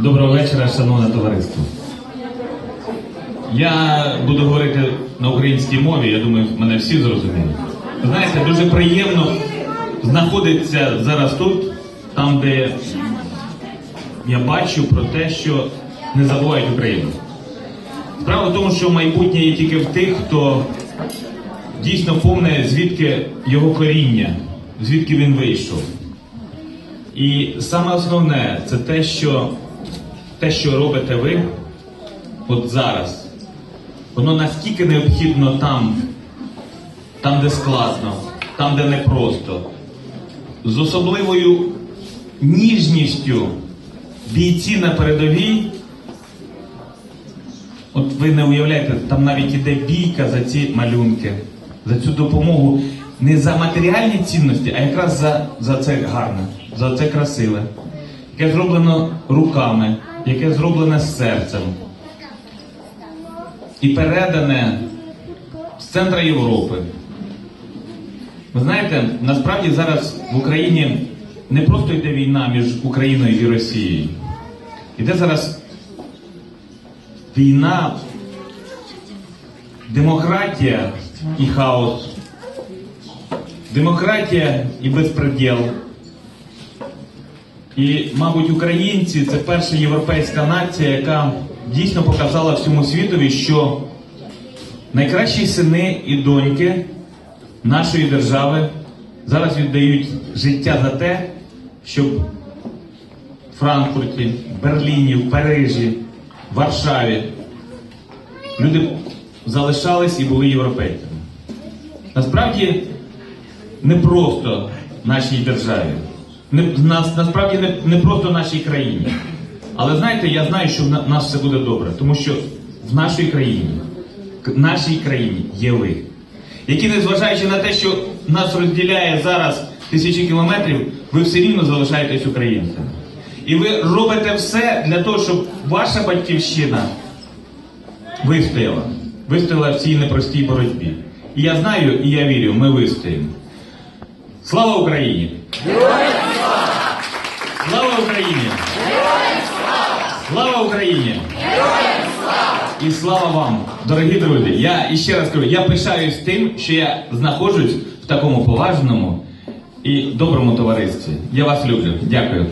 Доброго вечора, шановне товариство. Я буду говорити на українській мові, я думаю, мене всі зрозуміли. Знаєте, дуже приємно знаходитися зараз тут, там, де я бачу про те, що не забувають Україну. Справа в тому, що майбутнє є тільки в тих, хто дійсно помне, звідки його коріння, звідки він вийшов. І саме основне це те, що те, що робите ви от зараз, воно настільки необхідно там, там, де складно, там, де непросто, з особливою ніжністю бійці на передовій. От ви не уявляєте, там навіть іде бійка за ці малюнки, за цю допомогу не за матеріальні цінності, а якраз за, за це гарне, за це красиве, яке зроблено руками, яке зроблене серцем і передане з центра Європи. Ви знаєте, насправді зараз в Україні не просто йде війна між Україною і Росією. Іде зараз війна, демократія і хаос, демократія і безпреділ. І, мабуть, українці це перша європейська нація, яка дійсно показала всьому світові, що найкращі сини і доньки нашої держави зараз віддають життя за те, щоб в Франкфурті, Берліні, в Парижі, Варшаві люди залишались і були європейцями. Насправді не просто нашій державі, не, нас, насправді не, не просто нашій країні. Але знаєте, я знаю, що в нас все буде добре, тому що в нашій країні, к- нашій країні є ви, які, незважаючи на те, що нас розділяє зараз тисячі кілометрів, ви все рівно залишаєтесь українцями. І ви робите все для того, щоб ваша батьківщина вистояла. Вистояла в цій непростій боротьбі. І я знаю, і я вірю, ми вистоїмо. Слава Україні! Слава Україні! Слава Україні! І слава вам, дорогі друзі! Я іще раз кажу, я пишаюсь тим, що я знаходжусь в такому поважному і доброму товаристві. Я вас люблю. Дякую.